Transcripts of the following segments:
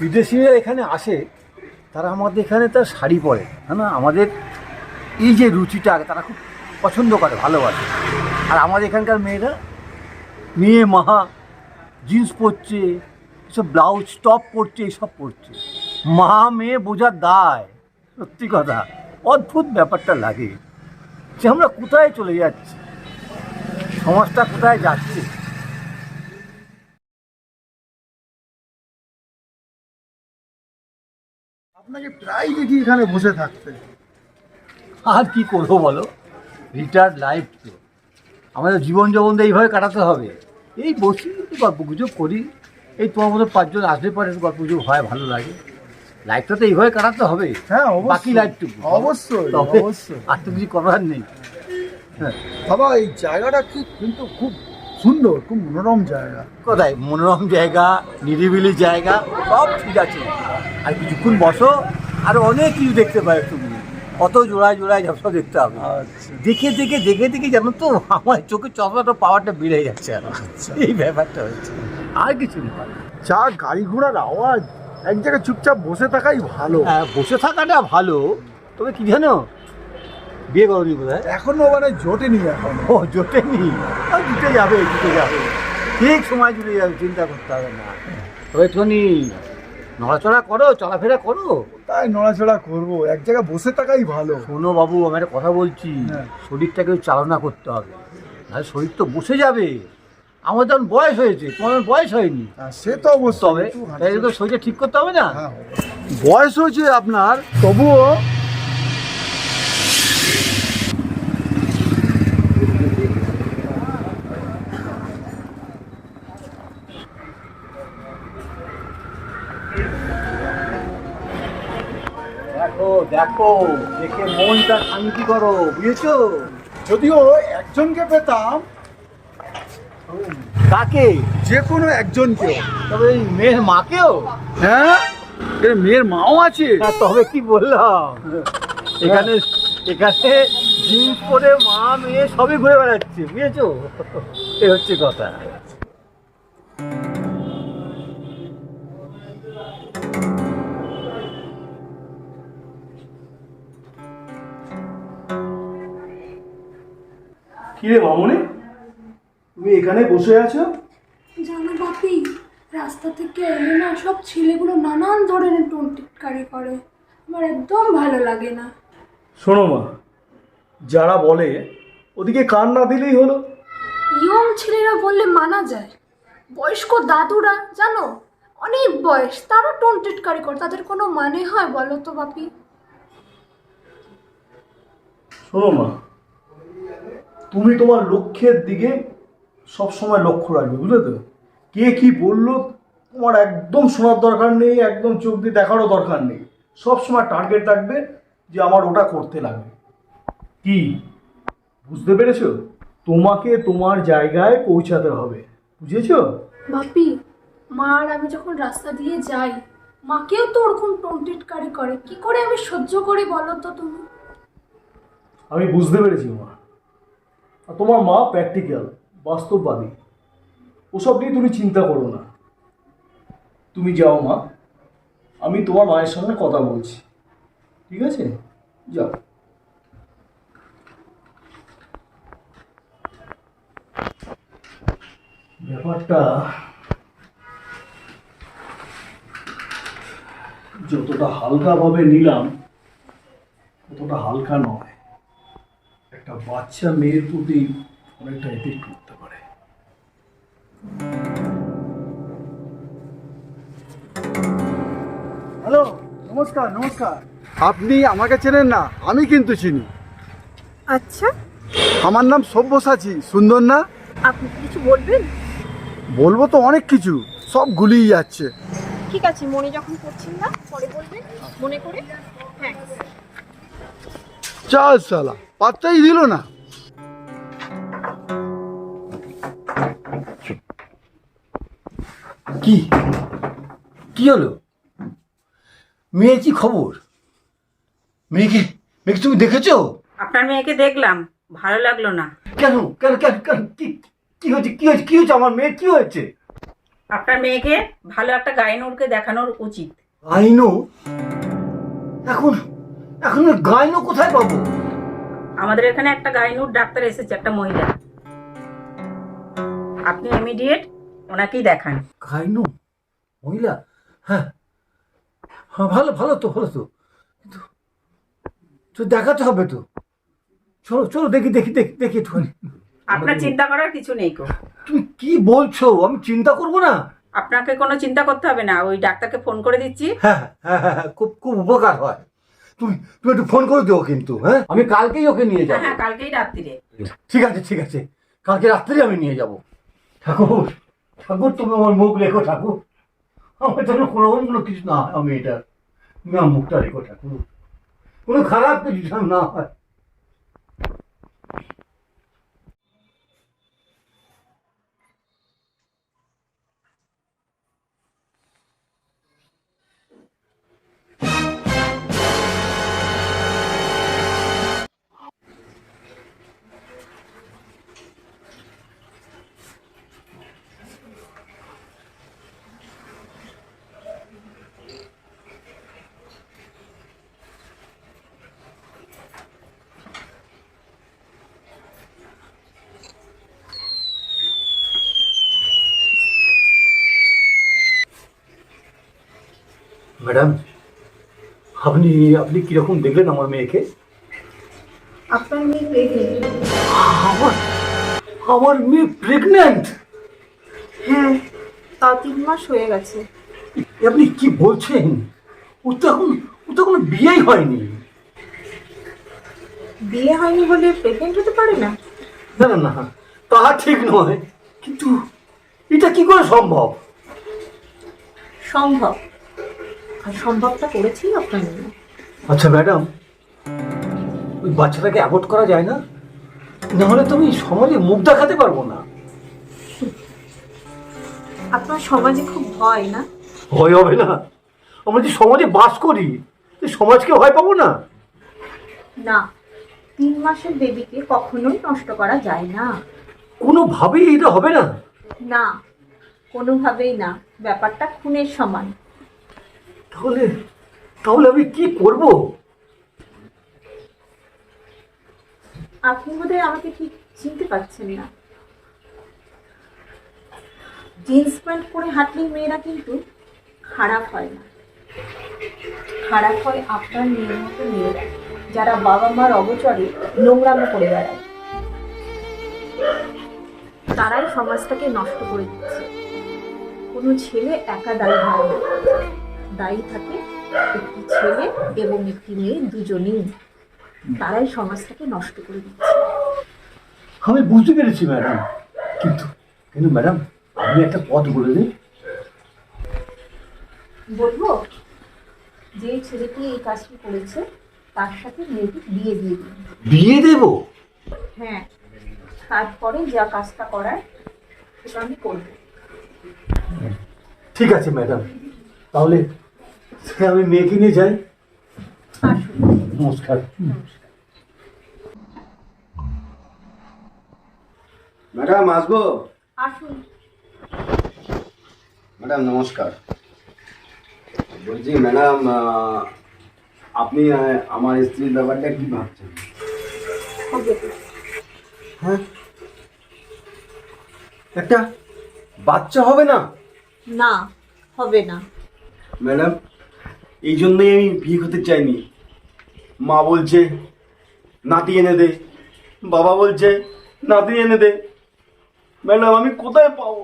বিদেশিরা এখানে আসে, তারা আমাদের এখানে তার শাড়ি পরে হ্যাঁ না? আমাদের এই যে রুচিটা, তারা খুব পছন্দ করে, ভালোবাসে। আর আমাদের এখানকার মেয়েরা মেয়ে, মাহা, জিন্স পরছে, এসব ব্লাউজ, টপ পরছে, এসব পরছে। মা, মেয়ে বোঝার দায়, সত্যি কথা। অদ্ভুত ব্যাপারটা লাগে। যে আমরা কোথায় চলে যাচ্ছি? সমাজটা কোথায় যাচ্ছে? আপনাকে প্রায় দেখি এখানে বসে থাকতে। আর কি করব বলো? রিটায়ার্ড লাইফ তো। আমাদের জীবন যখন এইভাবে কাটাতে হবে। এই বসি গল্প গুজব করি। এই তোমার মতো পাঁচজন আসলে পরে গল্প গুজব হয় ভালো লাগে। লাইফটা তো এইভাবে কাটাতে হবে। হ্যাঁ বাকি লাইফটুকু অবশ্যই অবশ্যই। আর তো কিছু করার নেই। হ্যাঁ। বাবা এই জায়গাটা কি কিন্তু খুব সুন্দর খুব মনোরম জায়গা। কোথায়? মনোরম জায়গা নিরিবিলি জায়গা সব ঠিক আছে। আর কিছুক্ষণ বসো আর অনেক কিছু দেখতে পাবে তুমি। কত জোড়ায় জোড়ায় সব দেখতে হবে। আচ্ছা। দেখে দেখে দেখে দেখে জানো তো আমার চোখের চশমাটা পাওয়ারটা বেড়ে যাচ্ছে আর। আচ্ছা। এই ব্যাপারটা হচ্ছে আর কিছু না। যা গাড়ি ঘোড়ার আওয়াজ এক জায়গায় চুপচাপ বসে থাকাই ভালো। হ্যাঁ, বসে থাকাটা ভালো। তবে কি জানো? বিয়ে করনি বোধ হয় এখনও মানে জোটেনি এখন। ও জোটেনি? জুটে যাবে জুটে যাবে। ঠিক সময় জুটে যাবে চিন্তা করতে হবে না। তবে একটুখানি নড়াচড়া করো চলাফেরা করো। তাই নড়াচড়া করব। এক জায়গায় বসে থাকাই ভালো। শোনো বাবু আমি একটা কথা বলছি। হ্যাঁ। শরীরটাকে চালনা করতে হবে। নাহলে শরীর তো বসে যাবে। আমার যখন বয়স হয়েছে তোমার বয়স হয়নি। হ্যাঁ, সে তো অবশ্যই। হবে তাই তো শরীরটা ঠিক করতে হবে না? হ্যাঁ, বয়স হয়েছে আপনার তবুও দেখো দেখো মনটা শান্তি করো বুঝেছ? যদিও একজনকে পেতাম কাকে? যে কোনো একজনকে তবে এই মেয়ের মাকেও? হ্যাঁ? এর মেয়ের মাও আছে। হ্যাঁ, তবে কি বললাম? এখানে এখানে জিন্স পরে মা মেয়ে সবই ঘুরে বেড়াচ্ছে বুঝেছ? এই হচ্ছে কথা। কিরে মামনি? তুমি এখানে বসে আছো? জানো বাপি রাস্তা থেকে এলে না সব ছেলেগুলো নানান ধরনের টোন টিটকারি করে। আমার একদম ভালো লাগে না। শোনো মা যারা বলে ওদিকে কান না দিলেই হলো। ইয়ং ছেলেরা বললে মানা যায়। বয়স্ক দাদুরা জানো? অনেক বয়স তারা টোন টিটকারি করে। তাদের কোনো মানে হয় বলো তো বাপি? শোনো মা তুমি তোমার লক্ষ্যের দিকে সব সময় লক্ষ্য রাখবে বুঝলে তো? কে কি বলল তোমার একদম শোনার দরকার নেই একদম চোখ দিয়ে দেখারও দরকার নেই। সব সময় টার্গেট রাখবে যে আমার ওটা করতে লাগবে। কি? বুঝতে পেরেছ? তোমাকে তোমার জায়গায় পৌঁছাতে হবে। বুঝেছ? বাপি মা আর আমি যখন রাস্তা দিয়ে যাই মাকেও তো ওরকম টোন টিটকারি করে। কি করে আমি সহ্য করি বলো তো তুমি? আমি বুঝতে পেরেছি মা। তোমার মা প্র্যাকটিক্যাল বাস্তববাদী। ওসব নিয়ে তুমি চিন্তা করো না। তুমি যাও মা, আমি তোমার মায়ের সঙ্গে কথা বলছি। ঠিক আছে? যাও। ব্যাপারটা যতটা হালকাভাবে নিলাম, ততটা হালকা নয়। বাচ্চা মেয়ের প্রতি অনেকটা এফেক্ট করতে পারে। হ্যালো নমস্কার নমস্কার। আপনি আমাকে চেনেন না আমি কিন্তু চিনি। আচ্ছা। আমার নাম সব্যসাচী সুন্দর না? আপনি কি কিছু বলবেন? বলব তো অনেক কিছু সব গুলিয়ে যাচ্ছে। ঠিক আছে মনে যখন করছেন না পরে বলবেন মনে করে? হ্যাঁ। চাল সালা পাত্তাই দিল না। কি? কি হলো? মেয়ে কি খবর? মেয়েকে মেয়েকে তুমি দেখেছ? আপনার মেয়েকে দেখলাম ভালো লাগল না। কেন কেন কেন কেন কি কি হয়েছে কি হয়েছে কি হয়েছে? আমার মেয়ে কি হয়েছে? আপনার মেয়েকে ভালো একটা গাইনোরকে দেখানোর উচিত। গাইনো এখন এখন গাইনো কোথায় পাবো? আমাদের এখানে একটা গাইনোর ডাক্তার এসেছে একটা মহিলা। আপনি ইমিডিয়েট ওনাকেই দেখান। গাইনো? মহিলা? হ্যাঁ। হ্যাঁ ভালো ভালো তো ভালো তো। কিন্তু তো দেখাতে হবে তো। চলো চলো দেখি দেখি দেখি দেখি একটুখানি। আপনার চিন্তা করার কিছু নেই কো তুমি কি বলছো? আমি চিন্তা করব না? আপনাকে কোনো চিন্তা করতে হবে না ওই ডাক্তারকে ফোন করে দিচ্ছি। হ্যাঁ হ্যাঁ হ্যাঁ হ্যাঁ, খুব খুব উপকার হয়। তুমি তুমি একটু ফোন করে দিও কিন্তু হ্যাঁ? আমি কালকেই ওকে নিয়ে যাব। হ্যাঁ কালকেই রাত্রিরে। ঠিক আছে ঠিক আছে। কালকে রাত্রে আমি নিয়ে যাব। ঠাকুর ঠাকুর তুমি আমার মুখ রেখো ঠাকুর। আমার যেন কোনো কোনো কিছু না হয় আমি এটা তুমি আমার মুখটা রেখো ঠাকুর। কোনো খারাপ কিছু না হয়। ম্যাডাম আপনি আপনি কীরকম দেখলেন আমার মেয়েকে? আপনার মেয়ে প্রেগনেন্ট আমার আমার মেয়ে প্রেগন্যান্ট হ্যাঁ তা তিন মাস হয়ে গেছে। আপনি কি বলছেন? ও তো এখন ও তো কোনো বিয়েই হয়নি। বিয়ে হয়নি বলে প্রেগনেন্ট হতে পারে না? না না না তা ঠিক নয়। কিন্তু এটা কি করে সম্ভব? সম্ভব। সম্ভবটা করেছি আপনার মেয়ে আচ্ছা ম্যাডাম ওই বাচ্চাটাকে অ্যাভয়েড করা যায় না? নাহলে তো আমি সমাজে মুখ দেখাতে পারব না। আপনার সমাজে খুব ভয় না? ভয় হবে না। আমরা যে সমাজে বাস করি সমাজকে ভয় পাবো না? না তিন মাসের বেবিকে কখনোই নষ্ট করা যায় না। কোনোভাবেই এটা হবে না। না কোনোভাবেই না। ব্যাপারটা খুনের সমান। তাহলে তাহলে আমি কি করব? আপনি বোধহয় আমাকে ঠিক চিনতে পারছেন না। জিন্স প্যান্ট পরে হাঁটলে মেয়েরা কিন্তু খারাপ হয় না। খারাপ হয় আপনার মেয়ের মতো মেয়েরা, যারা বাবা মার অগচরে নোংরামো করে বেড়ায়। তারাই সমাজটাকে নষ্ট করে দিচ্ছে। কোনো ছেলে একা না। দায়ী থাকে একটি ছেলে এবং একটি মেয়ে দুজনেই তারাই সমাজটাকে নষ্ট করে দিচ্ছে। আমি বুঝতে পেরেছি ম্যাডাম। কিন্তু কিন্তু ম্যাডাম আপনি একটা পথ বলে দিন। বলব যে ছেলেটি এই কাজটি করেছে তার সাথে মেয়েটি বিয়ে দিয়ে দিন। বিয়ে দেব? হ্যাঁ তারপরে যা কাজটা করার সেটা আমি করব। ঠিক আছে ম্যাডাম। তাহলে আমি মেয়েকে নিয়ে যাই। আসুন নমস্কার। ম্যাডাম আসব? আসুন। ম্যাডাম নমস্কার। বলছি ম্যাডাম আপনি আমার স্ত্রীর ব্যাপারটা কি ভাবছেন? হ্যাঁ? একটা বাচ্চা হবে না? না হবে না। ম্যাডাম এই জন্যই আমি বিয়ে করতে চাইনি। মা বলছে, নাতি এনে দে। বাবা বলছে, নাতি এনে দে। ম্যাডাম, আমি কোথায় পাবো?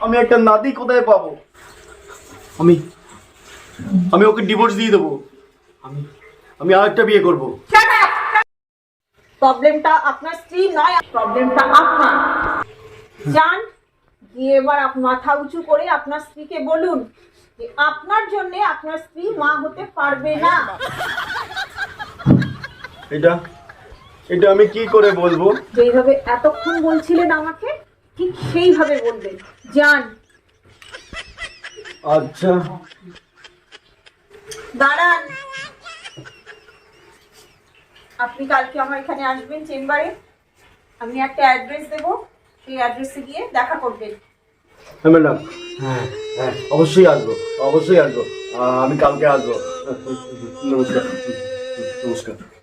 আমি একটা নাতি কোথায় পাবো? আমি আমি ওকে ডিভোর্স দিয়ে দেবো। আমি আমি আর একটা বিয়ে করব। প্রবলেমটা আপনার স্ত্রী নয় প্রবলেমটা আপনার। যান গিয়ে এবার মাথা উঁচু করে আপনার স্ত্রীকে বলুন যে আপনার জন্য আপনার স্ত্রী মা হতে পারবে না। এটা এটা আমি কি করে বলব? যেইভাবে এতক্ষণ বলছিলেন আমাকে ঠিক সেইভাবে বলবেন যান। আচ্ছা। দাঁড়ান। আপনি কালকে আমার এখানে আসবেন চেম্বারে। আমি একটা অ্যাড্রেস দেবো। সেই অ্যাড্রেসে গিয়ে দেখা করবেন। হ্যাঁ ম্যাডাম। হ্যাঁ হ্যাঁ অবশ্যই আসব অবশ্যই আসব। আমি কালকে আসব নমস্কার নমস্কার